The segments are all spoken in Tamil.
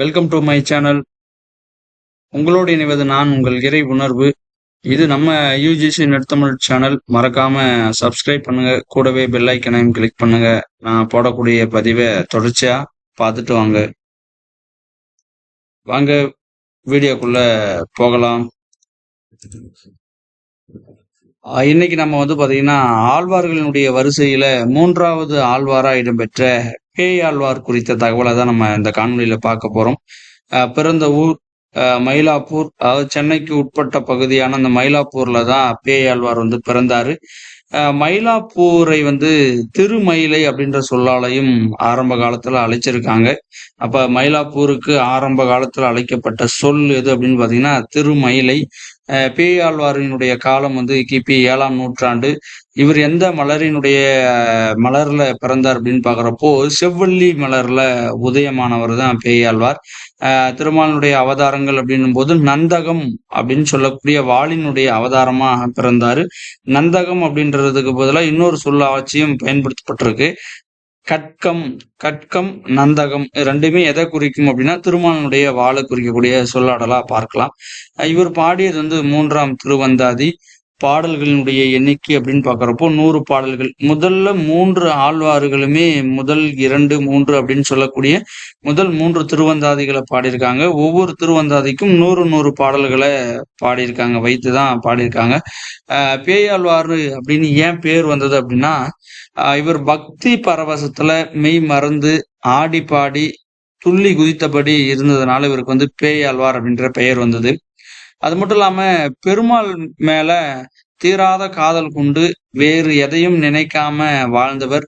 வெல்கம் டு மை சேனல் உங்களோடு இணைவது நான் உங்கள் இறை உணர்வு. இது நம்ம யூஜிசி நெடுத்தமிழ் சேனல் மறக்காம சப்ஸ்கிரைப் பண்ணுங்க. கூடவே பெல் ஐக்கனையும் கிளிக் பண்ணுங்க. நான் போடக்கூடிய பதிவை தொடர்ச்சியா பார்த்துட்டு வாங்க. வாங்க வீடியோக்குள்ள போகலாம். இன்னைக்கு நம்ம வந்து பாத்தீங்கன்னா ஆழ்வார்களினுடைய வரிசையில மூன்றாவது ஆழ்வாரா இடம்பெற்ற பேய் ஆழ்வார் குறித்த தகவலை தான் நம்ம இந்த காணொலியில பார்க்க போறோம். பிறந்த ஊர் ஆஹ் மயிலாப்பூர் அதாவது சென்னைக்கு உட்பட்ட பகுதியான அந்த மயிலாப்பூர்ல தான் பேய் ஆழ்வார் வந்து பிறந்தாரு. மயிலாப்பூரை வந்து திருமயிலை அப்படின்ற சொல்லாலையும் ஆரம்ப காலத்துல அழைச்சிருக்காங்க. அப்ப மயிலாப்பூருக்கு ஆரம்ப காலத்துல அழைக்கப்பட்ட சொல் எது அப்படின்னு பாத்தீங்கன்னா திருமயிலை. பேயாழ்வாரினுடைய காலம் வந்து கிபி ஏழாம் நூற்றாண்டு. இவர் எந்த மலரினுடைய மலர்ல பிறந்தார் அப்படின்னு பாக்குறப்போ செவ்வள்ளி மலர்ல உதயமானவர் தான் பேயாழ்வார். திருமாலினுடைய அவதாரங்கள் அப்படின்னும் போது நந்தகம் அப்படின்னு சொல்லக்கூடிய வாளினுடைய அவதாரமா பிறந்தாரு. நந்தகம் அப்படின்ற சொல்றதுக்கு பதிலாக இன்னொரு சொல்லாட்சியும் பயன்படுத்தப்பட்டிருக்கு. கட்கம் கட்கம் நந்தகம் இது ரெண்டுமே எதை குறிக்கும் அப்படின்னா திருமாலனுடைய வாழை குறிக்கக்கூடிய சொல்லாடலா பார்க்கலாம். இவர் பாடியது வந்து மூன்றாம் திருவந்தாதி. பாடல்களினுடைய எண்ணிக்கை அப்படின்னு பார்க்குறப்போ நூறு பாடல்கள். முதல்ல மூன்று ஆழ்வார்களுமே முதல் இரண்டு மூன்று அப்படின்னு சொல்லக்கூடிய முதல் மூன்று திருவந்தாதிகளை பாடியிருக்காங்க. ஒவ்வொரு திருவந்தாதிக்கும் நூறு நூறு பாடல்களை பாடியிருக்காங்க வைத்து தான் பாடியிருக்காங்க பேயாழ்வார் அப்படின்னு ஏன் பேர் வந்தது அப்படின்னா இவர் பக்தி பரவசத்துல மெய் மறந்து ஆடி பாடி துள்ளி குதித்தபடி இருந்ததுனால இவருக்கு வந்து பேயாழ்வார் அப்படின்ற பெயர் வந்தது. அது மட்டும் இல்லாம பெருமாள் மேல தீராத காதல் கொண்டு வேறு எதையும் நினைக்காம வாழ்ந்தவர்.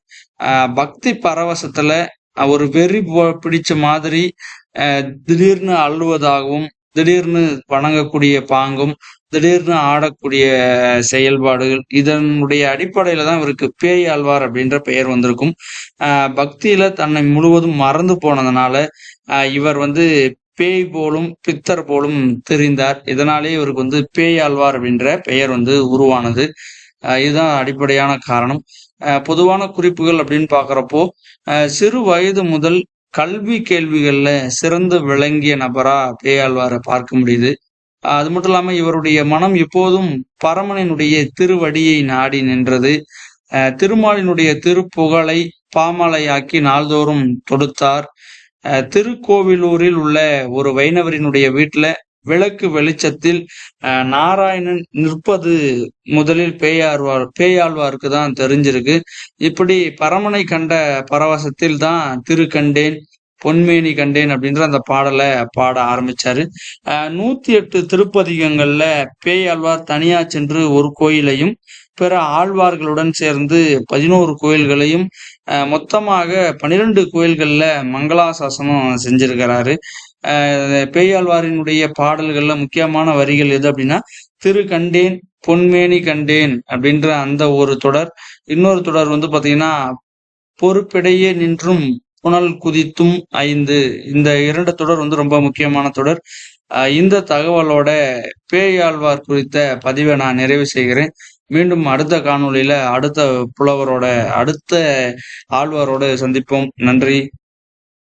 பக்தி பரவசத்துல ஒரு வெறி போ- பிடிச்ச மாதிரி திடீர்னு அழுவதாகவும் திடீர்னு வணங்கக்கூடிய பாங்கும் திடீர்னு ஆடக்கூடிய செயல்பாடுகள் இதனுடைய அடிப்படையில தான் இவருக்கு பேய் ஆழ்வார் அப்படின்ற பெயர் வந்திருக்கும். பக்தியில தன்னை முழுவதும் மறந்து போனதுனால இவர் வந்து பேய் போலும் பித்தர் போலும் தெரிந்தார். இதனாலே இவருக்கு வந்து பேய் ஆழ்வார் அப்படின்ற பெயர் வந்து உருவானது. ஆஹ் இதுதான் அடிப்படையான காரணம். ஆஹ் பொதுவான குறிப்புகள் அப்படின்னு பாக்குறப்போ ஆஹ் சிறு வயது முதல் கல்வி கேள்விகள்ல சிறந்து விளங்கிய நபரா பேயாழ்வாரை பார்க்க முடியுது. அது மட்டும் இல்லாம இவருடைய மனம் எப்போதும் பரமனினுடைய திருவடியை நாடி நின்றது. ஆஹ் திருமாலினுடைய திருப்புகழை பாமாலையாக்கி நாள்தோறும் தொடுத்தார். திருக்கோவிலூரில் உள்ள ஒரு வைணவரினுடைய வீட்டுல விளக்கு வெளிச்சத்தில் நாராயணன் நிற்பது முதலில் பேயாழ்வார் பேயாழ்வாருக்கு தான் தெரிஞ்சிருக்கு. இப்படி பரமனை கண்ட பரவசத்தில் தான் திருக்கண்டேன். பொன்மேனி கண்டேன் அப்படின்ற அந்த பாடலை பாட ஆரம்பிச்சாரு. நூத்தி எட்டு திருப்பதிகங்கள்ல பேயாழ்வார் தனியா சென்று ஒரு கோயிலையும் பிற ஆழ்வார்களுடன் சேர்ந்து பதினோரு கோயில்களையும் மொத்தமாக பனிரெண்டு கோயில்கள்ல மங்களாசாசனம் செஞ்சிருக்கிறாரு. பேயாழ்வாரினுடைய பாடல்கள்ல முக்கியமான வரிகள் எது அப்படின்னா திரு கண்டேன் பொன்மேனி கண்டேன் அப்படின்ற அந்த ஒரு தொடர். இன்னொரு தொடர் வந்து பாத்தீங்கன்னா பொறுப்பிடையே நின்றும் புனல் குதித்தும் ஐந்து. இந்த இரண்டு தொடர் வந்து ரொம்ப முக்கியமான தொடர். இந்த தகவலோட பேயாழ்வார் குறித்த பதிவை நான் நிறைவு செய்கிறேன். மீண்டும் அடுத்த காணொளியில அடுத்த புலவரோட அடுத்த ஆழ்வாரோட சந்திப்போம். நன்றி.